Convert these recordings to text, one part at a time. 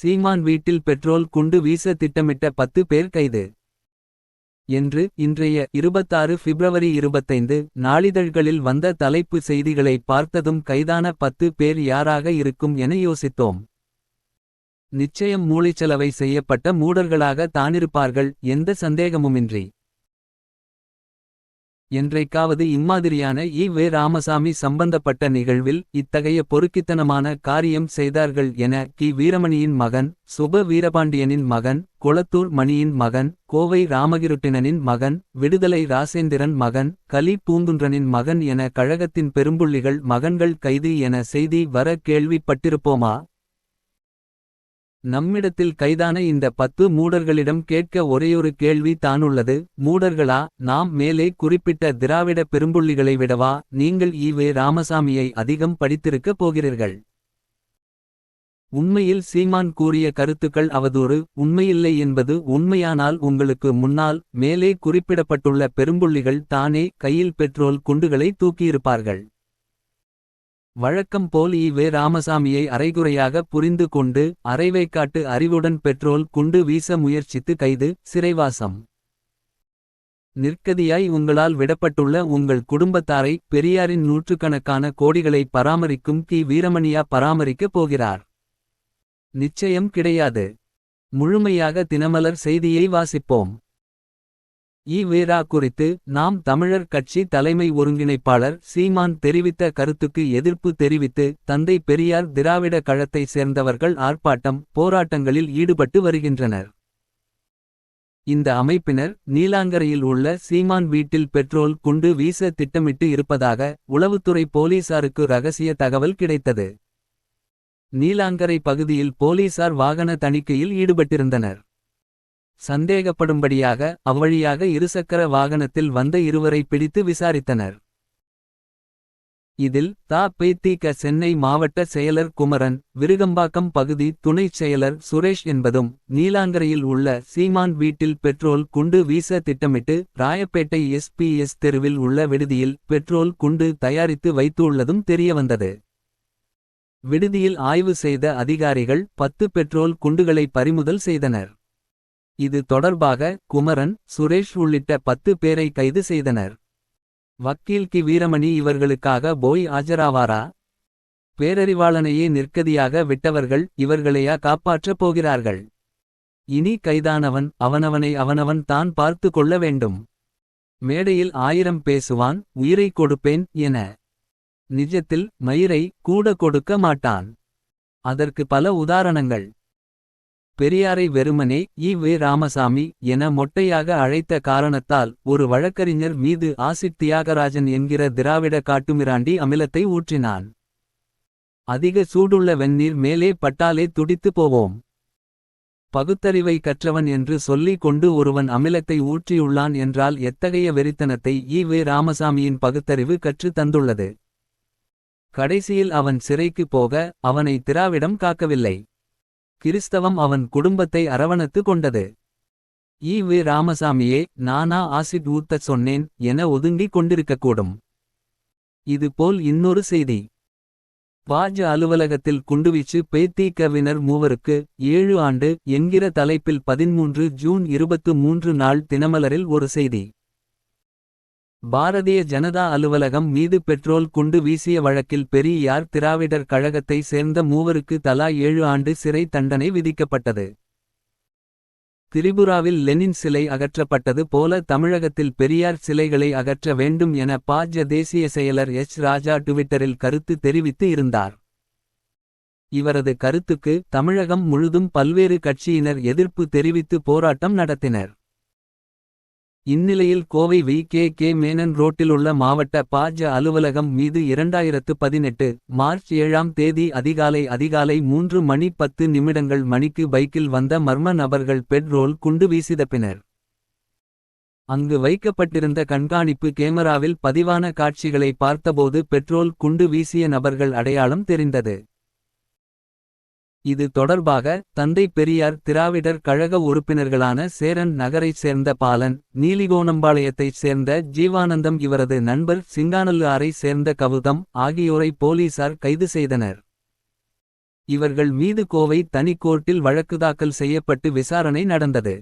சீமான் வீட்டில் பெட்ரோல் குண்டு வீச திட்டமிட்ட பத்து பேர் கைது. என்று இன்றைய இருபத்தாறு பிப்ரவரி இருபத்தைந்து நாளிதழ்களில் வந்த தலைப்பு செய்திகளை பார்த்ததும் கைதான பத்து பேர் யாராக இருக்கும் என யோசித்தோம். நிச்சயம் மூளைச்சலவை செய்யப்பட்ட மூடர்களாக தானிருப்பார்கள் எந்த சந்தேகமுமின்றி. என்றைக்காவது இம்மாதிரியான ஈ வே. ராமசாமி சம்பந்தப்பட்ட நிகழ்வில் இத்தகைய பொறுக்கித்தனமான காரியம் செய்தார்கள் என கி. வீரமணியின் மகன் சுப வீரபாண்டியனின் மகன் குளத்தூர் மணியின் மகன் கோவை ராமகிருட்டினனின் மகன் விடுதலை ராசேந்திரன் மகன் கலி. பூங்குன்றனின் மகன் என கழகத்தின் பெரும்புள்ளிகள் மகன்கள் கைது என செய்தி வர கேள்விப்பட்டிருப்போமா? நம்மிடத்தில் கைதான இந்த பத்து மூடர்களிடம் கேட்க ஒரேயொரு கேள்வி தானுள்ளது. மூடர்களா நாம் மேலே குறிப்பிட்ட திராவிட பெரும்புள்ளிகளை விடவா? நீங்கள் ஈவே ராமசாமியை அதிகம் படித்திருக்கப் போகிறீர்கள். உண்மையில் சீமான் கூறிய கருத்துக்கள் அவதூறு. உண்மையில்லை என்பது உண்மையானால் உங்களுக்கு முன்னால் மேலே குறிப்பிடப்பட்டுள்ள பெரும்புள்ளிகள் தானே கையில் பெட்ரோல் குண்டுகளை தூக்கியிருப்பார்கள். வழக்கம் போல் இ. வே. ராமசாமியை அரைகுறையாக புரிந்து கொண்டு அரைவைக்காட்டு அறிவுடன் பெட்ரோல் குண்டு வீச முயற்சித்து கைது சிறைவாசம். நிற்கதியாய் உங்களால் விடப்பட்டுள்ள உங்கள் குடும்பத்தாரை பெரியாரின் நூற்றுக்கணக்கான கோடிகளை பராமரிக்கும் கி. வீரமணியா பராமரிக்கப் போகிறார். நிச்சயம் கிடையாது. முழுமையாக தினமலர் செய்தியை வாசிப்போம். ஈவேரா குறித்து நாம் தமிழர் கட்சி தலைமை ஒருங்கிணைப்பாளர் சீமான் தெரிவித்த கருத்துக்கு எதிர்ப்பு தெரிவித்து தந்தை பெரியார் திராவிட கழத்தை சேர்ந்தவர்கள் ஆர்ப்பாட்டம் போராட்டங்களில் ஈடுபட்டு வருகின்றனர். இந்த அமைப்பினர் நீலாங்கரையில் உள்ள சீமான் வீட்டில் பெட்ரோல் குண்டு வீச திட்டமிட்டு இருப்பதாக உளவுத்துறை போலீசாருக்கு ரகசிய தகவல் கிடைத்தது. நீலாங்கரை பகுதியில் போலீசார் வாகன தணிக்கையில் ஈடுபட்டிருந்தனர். சந்தேகப்படும்படியாக அவ்வழியாக இருசக்கர வாகனத்தில் வந்த இருவரை பிடித்து விசாரித்தனர். இதில் தா பேத்தீக சென்னை மாவட்ட செயலர் குமரன் விருகம்பாக்கம் பகுதி துணைச் செயலர் சுரேஷ் என்பதும் நீலாங்கரையில் உள்ள சீமான் வீட்டில் பெட்ரோல் குண்டு வீச திட்டமிட்டு ராயப்பேட்டை எஸ்பிஎஸ் தெருவில் உள்ள விடுதியில் பெட்ரோல் குண்டு தயாரித்து வைத்துள்ளதும் தெரியவந்தது. விடுதியில் ஆய்வு செய்த அதிகாரிகள் பத்து பெட்ரோல் குண்டுகளை பறிமுதல் செய்தனர். இது தொடர்பாக குமரன் சுரேஷ் உள்ளிட்ட பத்து பேரை கைது செய்தனர். வக்கீல் கி. வீரமணி இவர்களுக்காக போய் ஆஜராவாரா? பேரறிவாளனையே நிற்கதியாக விட்டவர்கள் இவர்களையா காப்பாற்றப் போகிறார்கள்? இனி கைதானவன் அவனவனை அவனவன் தான் பார்த்து கொள்ள வேண்டும். மேடையில் ஆயிரம் பேசுவான் உயிரை கொடுப்பேன் என. நிஜத்தில் மயிரை கூட கொடுக்க மாட்டான். அதற்கு பல உதாரணங்கள். பெரியாரை வெறுமனே ஈ வே. ராமசாமி என மொட்டையாக அழைத்த காரணத்தால் ஒரு வழக்கறிஞர் மீது ஆசிட் தியாகராஜன் என்கிற திராவிட காட்டுமிராண்டி அமிலத்தை ஊற்றினான். அதிக சூடுள்ள வெந்நீர் மேலே பட்டாலே துடித்து போவோம். பகுத்தறிவை கற்றவன் என்று சொல்லிக் கொண்டு ஒருவன் அமிலத்தை ஊற்றியுள்ளான் என்றால் எத்தகைய வெறித்தனத்தை ஈ வே. ராமசாமியின் பகுத்தறிவு கற்று தந்துள்ளது. கடைசியில் அவன் சிறைக்கு போக அவனை திராவிடம் காக்கவில்லை. கிறிஸ்தவம் அவன் குடும்பத்தை அரவணைத்து கொண்டது. ஈ வி ராமசாமியே நானா ஆசிட் ஊத்தச் சொன்னேன் என ஒதுங்கிக் கொண்டிருக்கக்கூடும். இதுபோல் இன்னொரு செய்தி. பாஜ அலுவலகத்தில் குண்டுவீச்சு பேத்தீக்கவினர் மூவருக்கு ஏழு ஆண்டு என்கிற தலைப்பில் பதிமூன்று ஜூன் இருபத்து மூன்று நாள் தினமலரில் ஒரு செய்தி. பாரதிய ஜனதா அலுவலகம் மீது பெட்ரோல் குண்டு வீசிய வழக்கில் பெரியார் திராவிடர் கழகத்தை சேர்ந்த மூவருக்கு தலா ஏழு ஆண்டு சிறை தண்டனை விதிக்கப்பட்டது. திரிபுராவில் லெனின் சிலை அகற்றப்பட்டது போல தமிழகத்தில் பெரியார் சிலைகளை அகற்ற வேண்டும் என பாஜ தேசிய செயலர் எச் ராஜா டுவிட்டரில் கருத்து தெரிவித்து இருந்தார். இவரது கருத்துக்கு தமிழகம் முழுதும் பல்வேறு கட்சியினர் எதிர்ப்பு தெரிவித்து போராட்டம் நடத்தினர். இந்நிலையில் Kovai V. K. K. Menon ரோட்டிலுள்ள மாவட்ட பாஜ அலுவலகம் மீது இரண்டாயிரத்து பதினெட்டு மார்ச் ஏழாம் தேதி அதிகாலை அதிகாலை மூன்று மணி பத்து நிமிடங்கள் மணிக்கு பைக்கில் வந்த மர்ம நபர்கள் பெட்ரோல் குண்டு வீசிதப்பினர். அங்கு வைக்கப்பட்டிருந்த கண்காணிப்பு கேமராவில் பதிவான காட்சிகளை பார்த்தபோது பெட்ரோல் குண்டு வீசிய நபர்கள் அடையாளம் தெரிந்தது. இது தொடர்பாக தந்தை பெரியார் திராவிடர் கழக உறுப்பினர்களான சேரன் நகரைச் சேர்ந்த பாலன் நீலிகோணம்பாளையத்தைச் சேர்ந்த ஜீவானந்தம் இவரது நண்பர் சிங்கானல்லு ஆரை சேர்ந்த கவுதம் ஆகியோரை போலீசார் கைது செய்தனர் இவர்கள் மீது கோவை தனி கோர்ட்டில் வழக்கு தாக்கல் செய்யப்பட்டு விசாரணை நடந்தது.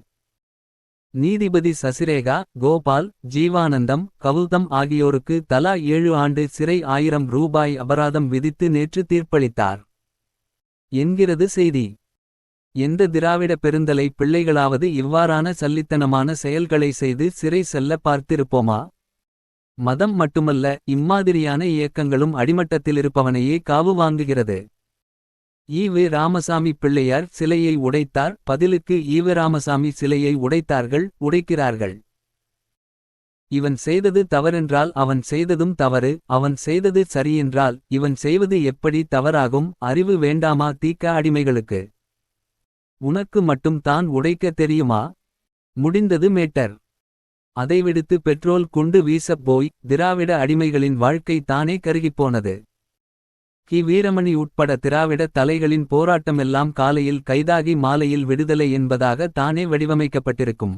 நீதிபதி சசிரேகா கோபால் ஜீவானந்தம் கவுதம் ஆகியோருக்கு தலா ஏழு ஆண்டு சிறை ஆயிரம் ரூபாய் அபராதம் விதித்து நேற்று தீர்ப்பளித்தார். என்கிறது செய்தி. எந்த திராவிட பெருந்தலை பிள்ளைகளாவது இவ்வாறான சல்லித்தனமான செயல்களை செய்து சிறை செல்ல பார்த்திருப்போமா. மதம் மட்டுமல்ல இம்மாதிரியான இயக்கங்களும் அடிமட்டத்திலிருப்பவனையே காவு வாங்குகிறது. ஈவு ராமசாமி பிள்ளையார் சிலையை உடைத்தார் பதிலுக்கு ஈவு ராமசாமி சிலையை உடைத்தார்கள் உடைக்கிறார்கள். இவன் செய்தது தவறென்றால் அவன் செய்ததும் தவறு அவன் செய்தது சரியென்றால் இவன் செய்வது எப்படி தவறாகும் அறிவு வேண்டாமா தீக்க அடிமைகளுக்கு. உனக்கு மட்டும் தான் உடைக்க தெரியுமா. முடிந்தது மேட்டர். அதைவிடுத்து பெட்ரோல் குண்டு வீசப் போய் திராவிட அடிமைகளின் வாழ்க்கை தானே கருகிப்போனது. கி வீரமணி உட்பட திராவிட தலைகளின் போராட்டமெல்லாம் காலையில் கைதாகி மாலையில் விடுதலை என்பதாக தானே வடிவமைக்கப்பட்டிருக்கும்.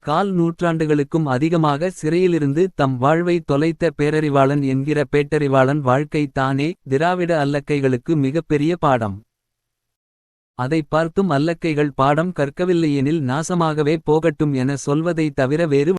கால் நூற்றாண்டுகளுக்கும் அதிகமாக சிறையிலிருந்து தம் வாழ்வை தொலைத்த பேரறிவாளன் என்கிற பேட்டறிவாளன் வாழ்க்கை தானே திராவிட அல்லக்கைகளுக்கு மிகப்பெரிய பாடம். அதைப் பார்த்தும் அல்லக்கைகள் பாடம் கற்கவில்லையெனில் நாசமாகவே போகட்டும் என சொல்வதைத் தவிர வேறு